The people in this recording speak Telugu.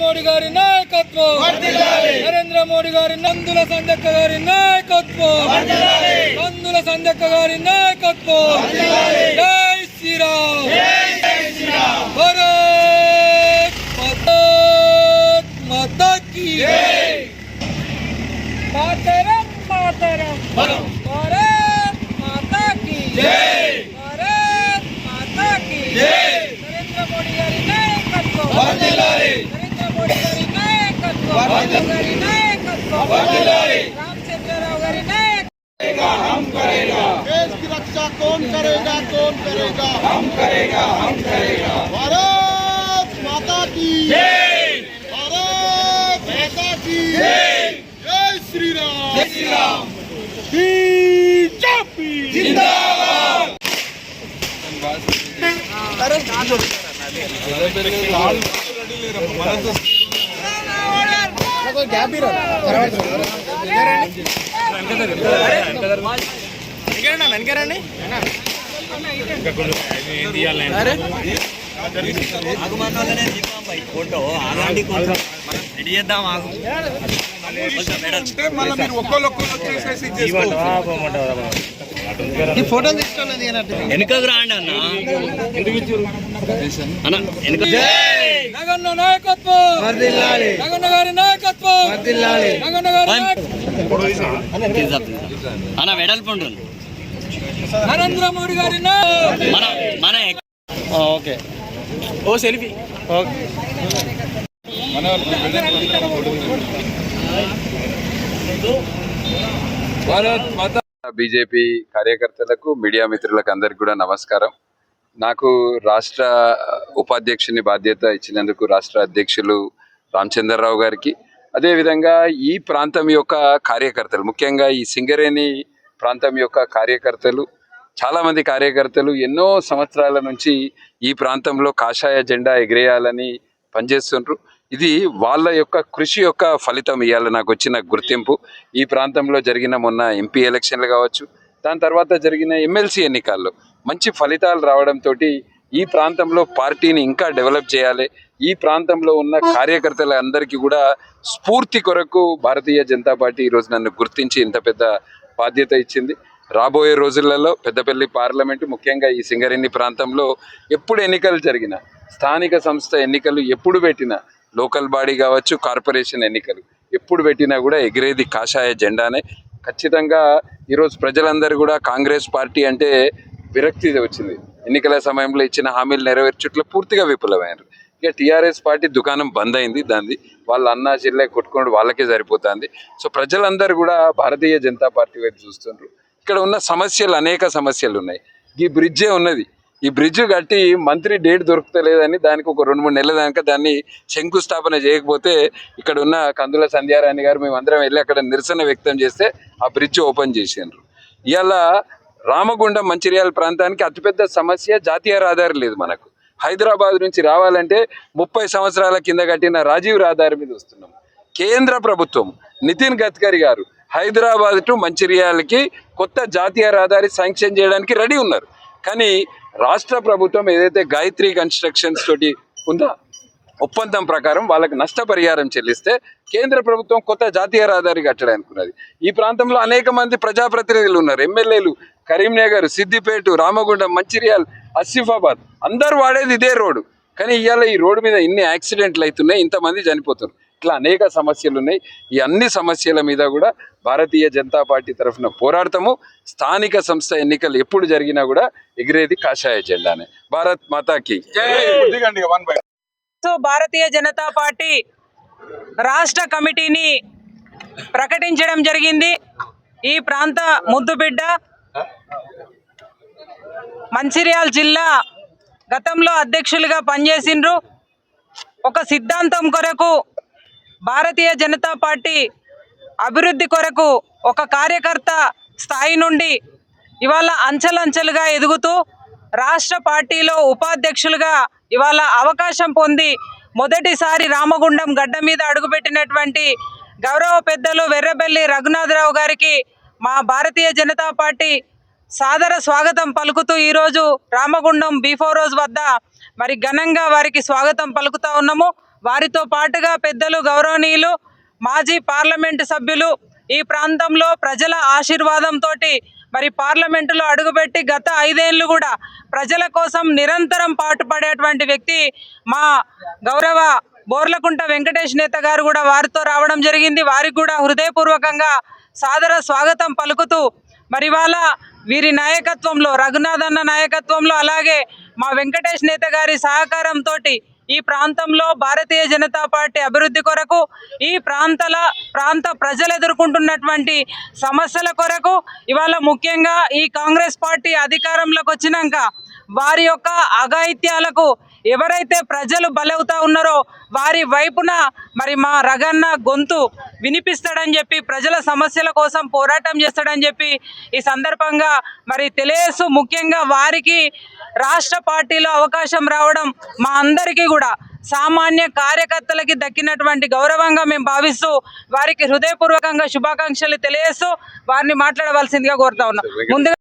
మోడీ గారి నాయకత్వం. నరేంద్ర మోడీ గారి నందుల సంజక్క గారి నాయకత్వం. నందుల సంజక్క గారి నాయకత్వం. జై శ్రీరామ్. करेगा कौन करेगा हम करेगा हम करेगा भारत माता की भारत माता की जय श्री राम जय श्री राम बीजेपी जिंदाबाद ఫోటో అలాంటి కొంచెం రెడీ చేద్దాం ఆగు వెనుకకు రాండి అన్న అన్న వెనుక నగన్న నాయకత్వం నగన్న గారి నాయకత్వం నగన్న గారి అన్న వెడల్పు ఉంటుంది నరేంద్ర మోడీ గారి మన ఓకే. ఓ సెల్ఫీ. ఓకే. బీజేపీ కార్యకర్తలకు మీడియా మిత్రులకు అందరికి కూడా నమస్కారం. నాకు రాష్ట్ర ఉపాధ్యక్షుని బాధ్యత ఇచ్చినందుకు రాష్ట్ర అధ్యక్షులు రామచంద్రరావు గారికి. అదేవిధంగా ఈ ప్రాంతం యొక్క కార్యకర్తలు ముఖ్యంగా ఈ సింగరేణి ప్రాంతం యొక్క కార్యకర్తలు చాలామంది కార్యకర్తలు ఎన్నో సంవత్సరాల నుంచి ఈ ప్రాంతంలో కాషాయ జెండా ఎగిరేయాలని పనిచేస్తుండ్రు. ఇది వాళ్ళ యొక్క కృషి యొక్క ఫలితం ఇవాళ నాకు వచ్చిన గుర్తింపు. ఈ ప్రాంతంలో జరిగిన మొన్న ఎంపీ ఎలక్షన్లు కావచ్చు దాని తర్వాత జరిగిన ఎమ్మెల్సీ ఎన్నికల్లో మంచి ఫలితాలు రావడంతో ఈ ప్రాంతంలో పార్టీని ఇంకా డెవలప్ చేయాలి. ఈ ప్రాంతంలో ఉన్న కార్యకర్తలందరికీ కూడా స్ఫూర్తి కొరకు భారతీయ జనతా పార్టీ ఈరోజు నన్ను గుర్తించి ఇంత పెద్ద బాధ్యత ఇచ్చింది. రాబోయే రోజులలో పెద్దపల్లి పార్లమెంటు ముఖ్యంగా ఈ సింగరేణి ప్రాంతంలో ఎప్పుడు ఎన్నికలు జరిగినా స్థానిక సంస్థ ఎన్నికలు ఎప్పుడు పెట్టినా లోకల్ బాడీ కావచ్చు కార్పొరేషన్ ఎన్నికలు ఎప్పుడు పెట్టినా కూడా ఎగిరేది కాషాయ జెండానే. ఖచ్చితంగా ఈరోజు ప్రజలందరూ కూడా కాంగ్రెస్ పార్టీ అంటే విరక్తి వచ్చింది. ఎన్నికల సమయంలో ఇచ్చిన హామీలు నెరవేర్చుట్లో పూర్తిగా విఫలమయ్యారు. ఇక టీఆర్ఎస్ పార్టీ దుకాణం బంద్ అయింది దాన్ని వాళ్ళ అన్నా చెల్లె కొట్టుకోండి వాళ్ళకే సరిపోతుంది. సో ప్రజలందరూ కూడా భారతీయ జనతా పార్టీ వైపు చూస్తుండ్రు. ఇక్కడ ఉన్న సమస్యలు అనేక సమస్యలు ఉన్నాయి. ఈ బ్రిడ్జే ఉన్నది. ఈ బ్రిడ్జ్ కట్టి మంత్రి డేట్ దొరుకుతలేదని దానికి ఒక రెండు మూడు నెలల దాకా దాన్ని శంకుస్థాపన చేయకపోతే ఇక్కడ ఉన్న కందుల సంధ్యారాణి గారు మేము అందరం వెళ్ళి అక్కడ నిరసన వ్యక్తం చేస్తే ఆ బ్రిడ్జ్ ఓపెన్ చేసిండ్రు. ఇవాళ రామగుండం మంచిర్యాల ప్రాంతానికి అతిపెద్ద సమస్య జాతీయ రహదారి లేదు మనకు. హైదరాబాద్ నుంచి రావాలంటే ముప్పై సంవత్సరాల కింద కట్టిన రాజీవ్ రహదారి మీద వస్తున్నాం. కేంద్ర ప్రభుత్వం నితిన్ గడ్కరీ గారు హైదరాబాద్ టు మంచిర్యాలకి కొత్త జాతీయ రహదారి శాంక్షన్ చేయడానికి రెడీ ఉన్నారు. కానీ రాష్ట్ర ప్రభుత్వం ఏదైతే గాయత్రి కన్స్ట్రక్షన్స్ తోటి ఉందా? ఒప్పందం ప్రకారం వాళ్ళకి నష్టపరిహారం చెల్లిస్తే కేంద్ర ప్రభుత్వం కొత్త జాతీయ రహదారి కట్టడానికి ఉన్నది ఈ ప్రాంతంలో అనేక మంది ప్రజాప్రతినిధులు ఉన్నారు. ఎమ్మెల్యేలు కరీంనగర్ సిద్దిపేట రామగుండం మంచిర్యాల్ ఆసిఫాబాద్ అందరూ వాడేది ఇదే రోడ్డు. కానీ ఇవాళ ఈ రోడ్డు మీద ఇన్ని యాక్సిడెంట్లు అవుతున్నాయి ఇంతమంది చనిపోతున్నారు. ఇట్లా అనేక సమస్యలు ఉన్నాయి. ఈ అన్ని సమస్యల మీద కూడా భారతీయ జనతా పార్టీ తరఫున పోరాడతాము. స్థానిక సంస్థ ఎన్నికలు ఎప్పుడు జరిగినా కూడా ఎగిరేది కాషాయ జెండానే. భారత్ మాతాకి. సో భారతీయ జనతా పార్టీ రాష్ట్ర కమిటీని ప్రకటించడం జరిగింది. ఈ ప్రాంత ముద్దుబిడ్డ మంచిర్యాల జిల్లా గతంలో అధ్యక్షులుగా పనిచేసిండ్రు. ఒక సిద్ధాంతం కొరకు భారతీయ జనతా పార్టీ అభివృద్ధి కొరకు ఒక కార్యకర్త స్థాయి నుండి ఇవాళ అంచెలంచెలుగా ఎదుగుతూ రాష్ట్ర పార్టీలో ఉపాధ్యక్షులుగా ఇవాళ అవకాశం పొంది మొదటిసారి రామగుండం గడ్డ మీద అడుగుపెట్టినటువంటి గౌరవ పెద్దలు వెర్రబెల్లి రఘునాథరావు గారికి మా భారతీయ జనతా పార్టీ సాదర స్వాగతం పలుకుతూ ఈరోజు రామగుండం బిఫోర్ రోజ్ వద్ద మరి ఘనంగా వారికి స్వాగతం పలుకుతా ఉన్నాము. వారితో పాటుగా పెద్దలు గౌరవనీయులు మాజీ పార్లమెంటు సభ్యులు ఈ ప్రాంతంలో ప్రజల ఆశీర్వాదంతో మరి పార్లమెంటులో అడుగుపెట్టి గత ఐదేళ్ళు కూడా ప్రజల కోసం నిరంతరం పాటుపడేటువంటి వ్యక్తి మా గౌరవ బోర్లకుంట వెంకటేష్ నేత గారు కూడా వారితో రావడం జరిగింది. వారికి కూడా హృదయపూర్వకంగా సాదర స్వాగతం పలుకుతూ మరి వాళ్ళ వీరి నాయకత్వంలో రఘునాథ్ అన్న నాయకత్వంలో అలాగే మా వెంకటేష్ నేత గారి సహకారంతో ఈ ప్రాంతంలో భారతీయ జనతా పార్టీ అభివృద్ధి కొరకు ఈ ప్రాంతాల ప్రాంత ప్రజలు ఎదుర్కొంటున్నటువంటి సమస్యల కొరకు ఇవాళ ముఖ్యంగా ఈ కాంగ్రెస్ పార్టీ అధికారంలోకి వచ్చినాక వారి యొక్క అఘాయిత్యాలకు ఎవరైతే ప్రజలు బలవుతా ఉన్నారో వారి వైపున మరి మా రగన్న గొంతు వినిపిస్తాడని చెప్పి ప్రజల సమస్యల కోసం పోరాటం చేస్తాడని చెప్పి ఈ సందర్భంగా మరి తెలియసు ముఖ్యంగా వారికి రాష్ట్ర పార్టీలో అవకాశం రావడం మా అందరికీ కూడా సామాన్య కార్యకర్తలకి దక్కినటువంటి గౌరవంగా మేము భావిస్తూ వారికి హృదయపూర్వకంగా శుభాకాంక్షలు తెలియజేస్తూ వారిని మాట్లాడవలసిందిగా కోరుతా ఉన్నాం. ముందుగా